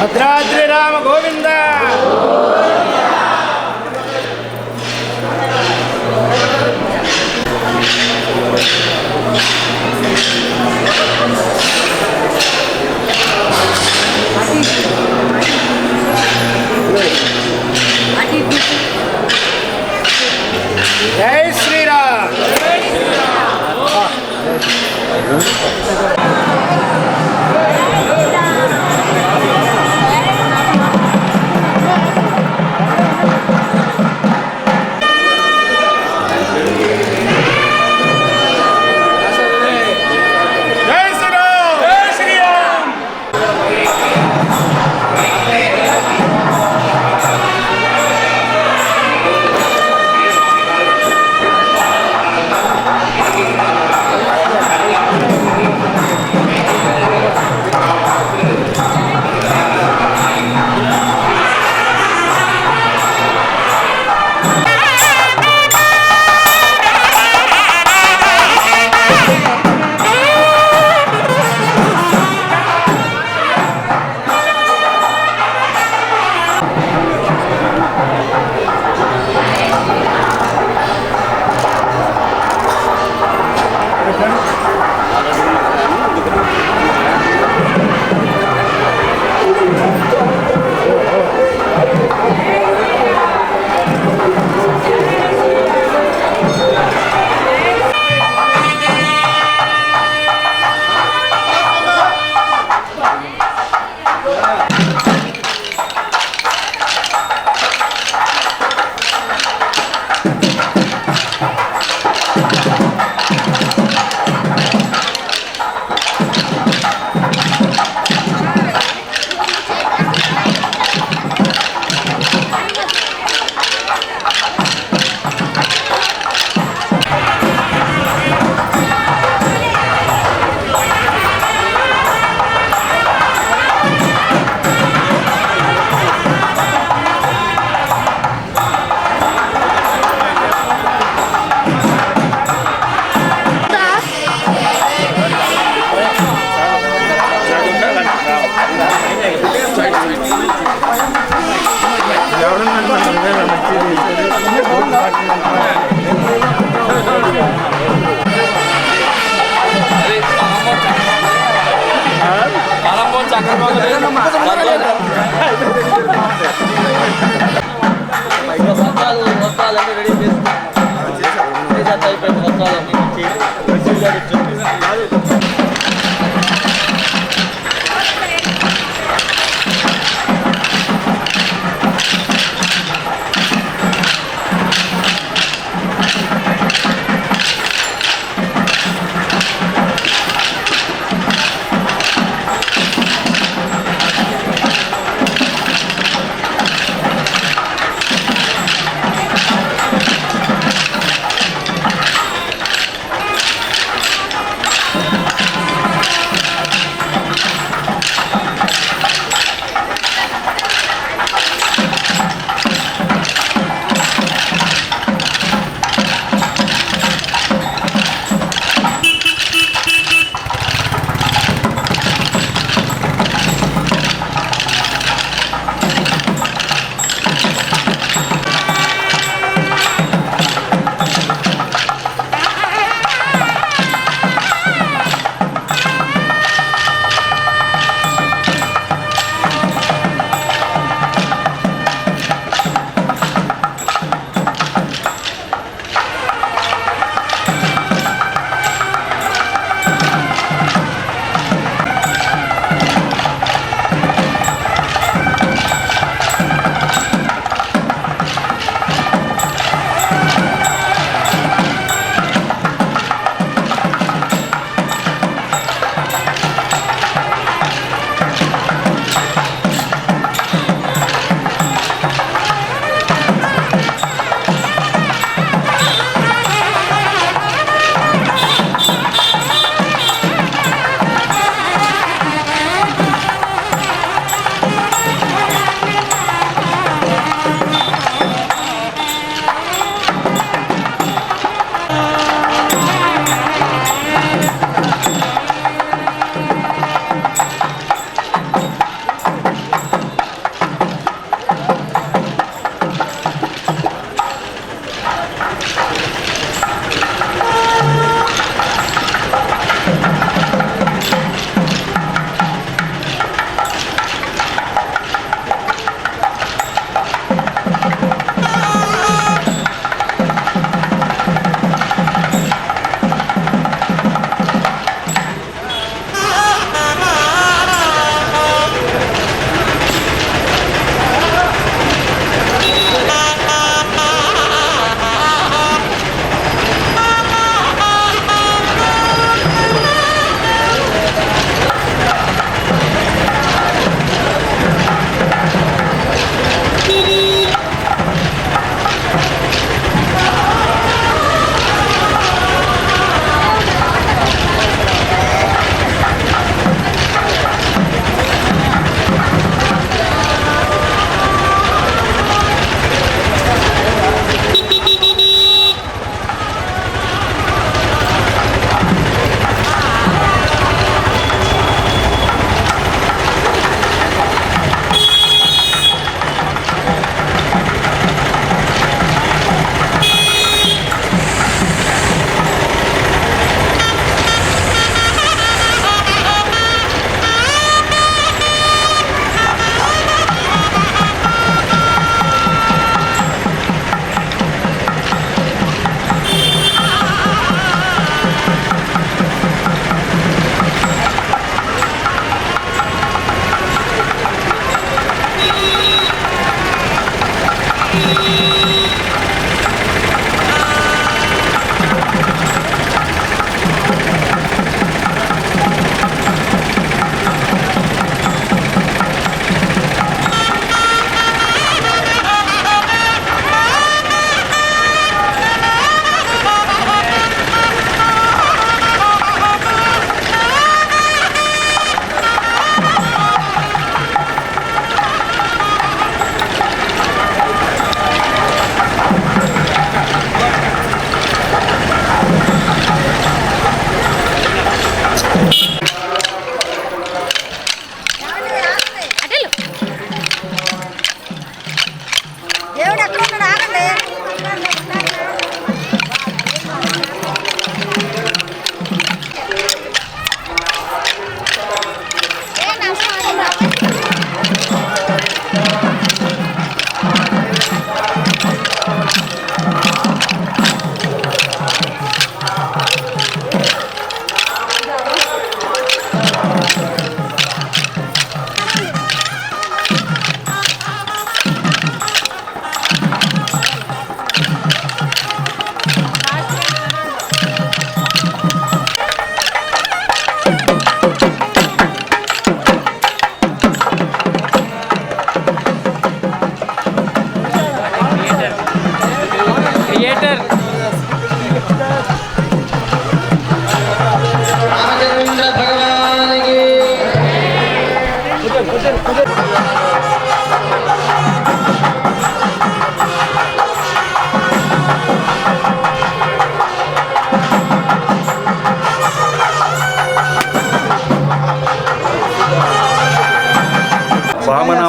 भद्राद्रि राम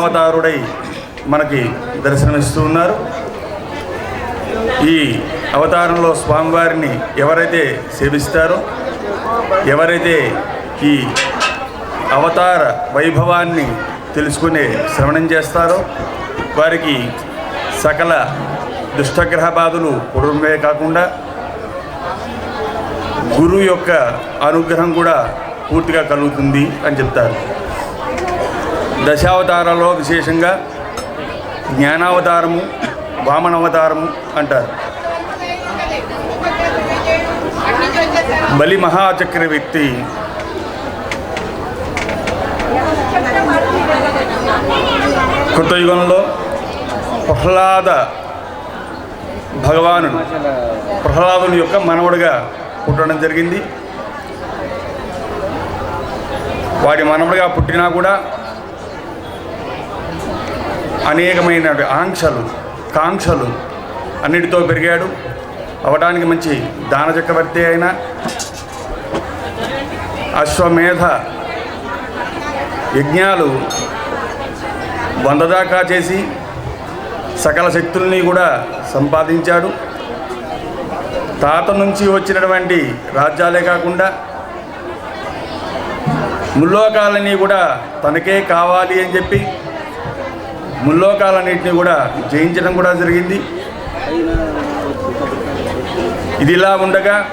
అవతారుడై మనకి దర్శనమిస్తూ ఉన్నారు. ఈ అవతారంలో స్వామివారిని ఎవరైతే సేవిస్తారో ఎవరైతే ఈ అవతార వైభవాన్ని తెలుసుకునే శ్రవణం చేస్తారో వారికి సకల దుష్టగ్రహ బాధలు పూర్వమే కాకుండా గురువు యొక్క అనుగ్రహం కూడా పూర్తిగా కలుగుతుంది అని చెప్తారు. దశావతారాల్లో విశేషంగా జ్ఞానావతారము వామనావతారము అంటారు. బలి మహాచక్రవర్తి కృతయుగంలో ప్రహ్లాద భగవానుడు ప్రహ్లాదుని యొక్క మనవడుగా పుట్టడం జరిగింది. వాడి మనవడుగా పుట్టినా కూడా అనేకమైన ఆంక్షలు కాంక్షలు అన్నిటితో పెరిగాడు. అవడానికి మంచి దాన చక్రవర్తి అయిన అశ్వమేధ యజ్ఞాలు వంద దాకా చేసి సకల శక్తుల్ని కూడా సంపాదించాడు. తాత నుంచి వచ్చినటువంటి రాజ్యాలే కాకుండా ముల్లోకాలని కూడా తనకే కావాలి అని చెప్పి ముల్లోకాలన్నింటినీ కూడా జయించడం కూడా జరిగింది. ఇది ఇలా ఉండగా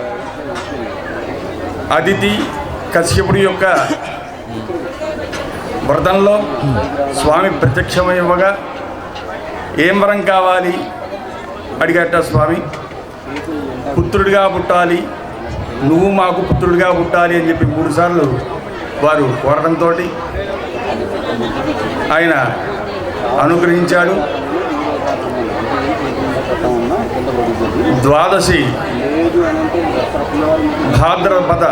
అదితి కశ్యపుడి యొక్క వ్రతంలో స్వామి ప్రత్యక్షమయ్యగా ఏం వరం కావాలి? అడిగట స్వామి. పుత్రుడిగా పుట్టాలి. నువ్వు మాకు పుత్రుడిగా పుట్టాలి అని చెప్పి మూడుసార్లు వారు కోరడంతో ఆయన అనుగ్రహించాడు. ద్వాదశి భాద్రపద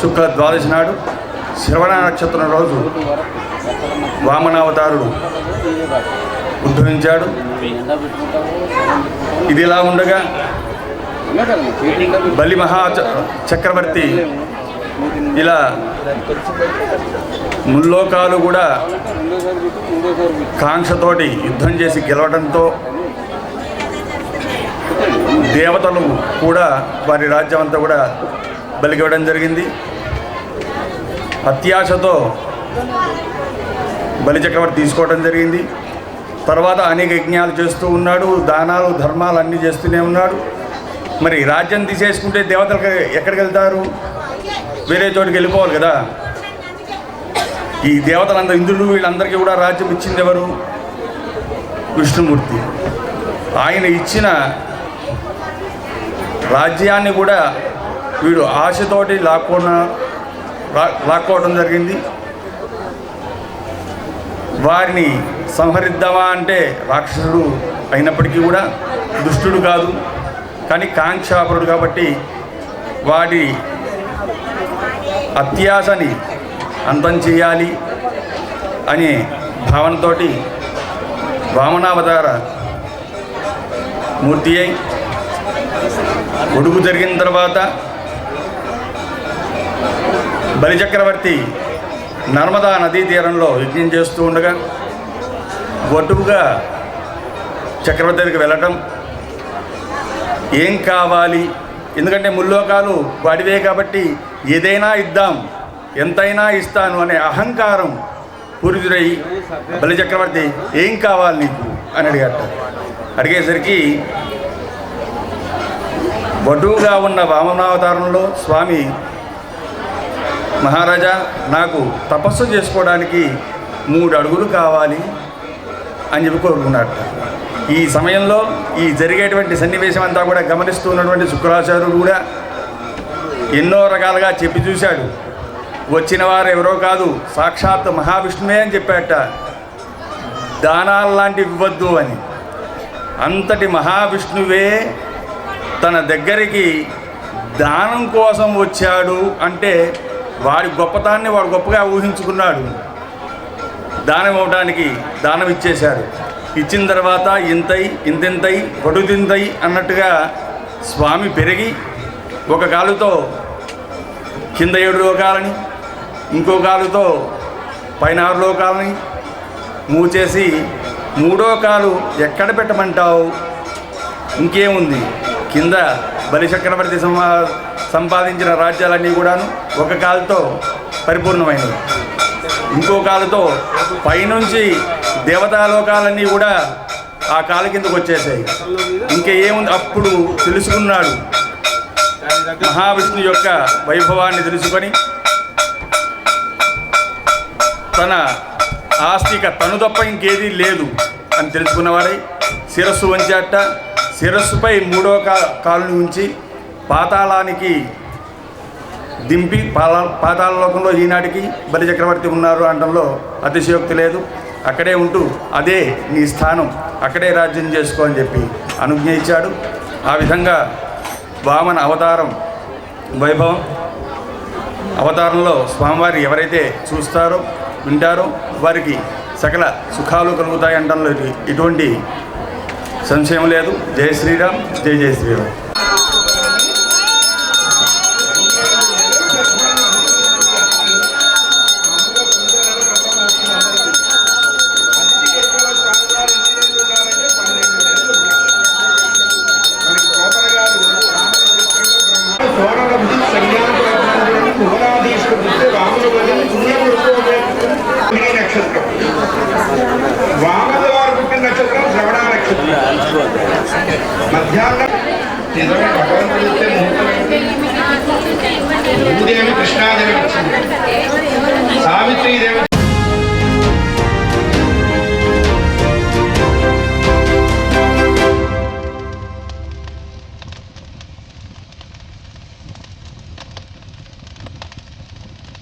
శుక్ల ద్వాదశి నాడు శ్రవణ నక్షత్రం రోజు వామనావతారుడు ఉద్భవించాడు. ఇది ఇలా ఉండగా బలి మహా చక్రవర్తి ఇలా ముల్లోకాలు కూడా కాంక్షతోటి యుద్ధం చేసి గెలవడంతో దేవతలు కూడా వారి రాజ్యం అంతా కూడా బలిగివ్వడం జరిగింది. అత్యాశతో బలిచక్రవర్తి తీసుకోవడం జరిగింది. తర్వాత అనేక యజ్ఞాలు చేస్తూ ఉన్నాడు దానాలు ధర్మాలు అన్నీ చేస్తూనే ఉన్నాడు. మరి రాజ్యం తీసేసుకుంటే దేవతలకు ఎక్కడికి వెళ్తారు? వేరే చోటుకి వెళ్ళిపోవాలి కదా. ఈ దేవతలందరూ ఇంద్రుడు వీళ్ళందరికీ కూడా రాజ్యం ఇచ్చింది ఎవరు? విష్ణుమూర్తి. ఆయన ఇచ్చిన రాజ్యాన్ని కూడా వీడు ఆశతోటి లాక్కున్న లాక్కోవడం జరిగింది. వారిని సంహరిద్దామా అంటే రాక్షసుడు అయినప్పటికీ కూడా దుష్టుడు కాదు. కానీ కాంక్షాపరుడు కాబట్టి వాడి అత్యాశని అంతం చేయాలి అనే భావనతోటి వామనావతార మూర్తి అయి ఒడుగు జరిగిన తర్వాత బలిచక్రవర్తి నర్మదా నదీ తీరంలో యజ్ఞం చేస్తూ ఉండగా ఒడ్డుగా చక్రవర్తి దగ్గరికి వెళ్ళటం ఏం కావాలి? ఎందుకంటే ముల్లోకాలు వాడివే కాబట్టి ఏదైనా ఇద్దాం ఎంతైనా ఇస్తాను అనే అహంకారం పూరితుడై బలిచక్రవర్తి ఏం కావాలి నీకు? అని అడిగట. అడిగేసరికి వటువుగా ఉన్న వామనావతారంలో స్వామి మహారాజా నాకు తపస్సు చేసుకోవడానికి మూడు అడుగులు కావాలి అని చెప్పి కోరుకున్నాడు ఈ సమయంలో ఈ జరిగేటువంటి సన్నివేశం అంతా కూడా గమనిస్తూ ఉన్నటువంటి శుక్రాచార్యుడు కూడా ఎన్నో రకాలుగా చెప్పి చూశాడు. వచ్చిన వారు ఎవరో కాదు సాక్షాత్ మహావిష్ణువే అని చెప్పాట దానాలు లాంటివి ఇవ్వద్దు అని. అంతటి మహావిష్ణువే తన దగ్గరికి దానం కోసం వచ్చాడు అంటే వాడి గొప్పతాన్ని వాడు గొప్పగా ఊహించుకున్నాడు. దానం ఇవ్వడానికి దానం ఇచ్చేశాడు ఇచ్చిన తర్వాత ఇంతై ఇంతింతై పడుతింతై అన్నట్టుగా స్వామి పెరిగి ఒక కాలుతో కింద ఏడు లోకాలని ఇంకో కాలుతో పైన ఆరు లోకాలని మూచేసి మూడో కాలు ఎక్కడ పెట్టమంటావు? ఇంకేముంది? కింద బలిచక్రవర్తి సంపా సంపాదించిన రాజ్యాలన్నీ కూడాను ఒక కాలుతో పరిపూర్ణమైనవి. ఇంకో కాలుతో పైనుంచి దేవతాలోకాలన్నీ కూడా ఆ కాలు కిందకు వచ్చేసాయి. ఇంకా ఏముంది అప్పుడు తెలుసుకున్నాడు. మహావిష్ణు యొక్క వైభవాన్ని తెలుసుకొని తన ఆస్తిక తను తప్ప ఇంకేదీ లేదు అని తెలుసుకున్నవారై శిరస్సు వంచాట. శిరస్సుపై మూడో కా కాలుని ఉంచి పాతాళానికి దింపి పాల పాతాళ లోకంలో ఈనాటికి బలి చక్రవర్తి ఉన్నారు అనడంలో అతిశయోక్తి లేదు. అక్కడే ఉంటూ అదే నీ స్థానం అక్కడే రాజ్యం చేసుకో అని చెప్పి అనుజ్ఞ ఇచ్చాడు. ఆ విధంగా వామన అవతారం వైభవం. అవతారంలో స్వామివారి ఎవరైతే చూస్తారో వింటారో వారికి సకల సుఖాలు కలుగుతాయి అనడంలో ఎటువంటి సంశయం లేదు. జై శ్రీరామ్ జై జై శ్రీరామ్.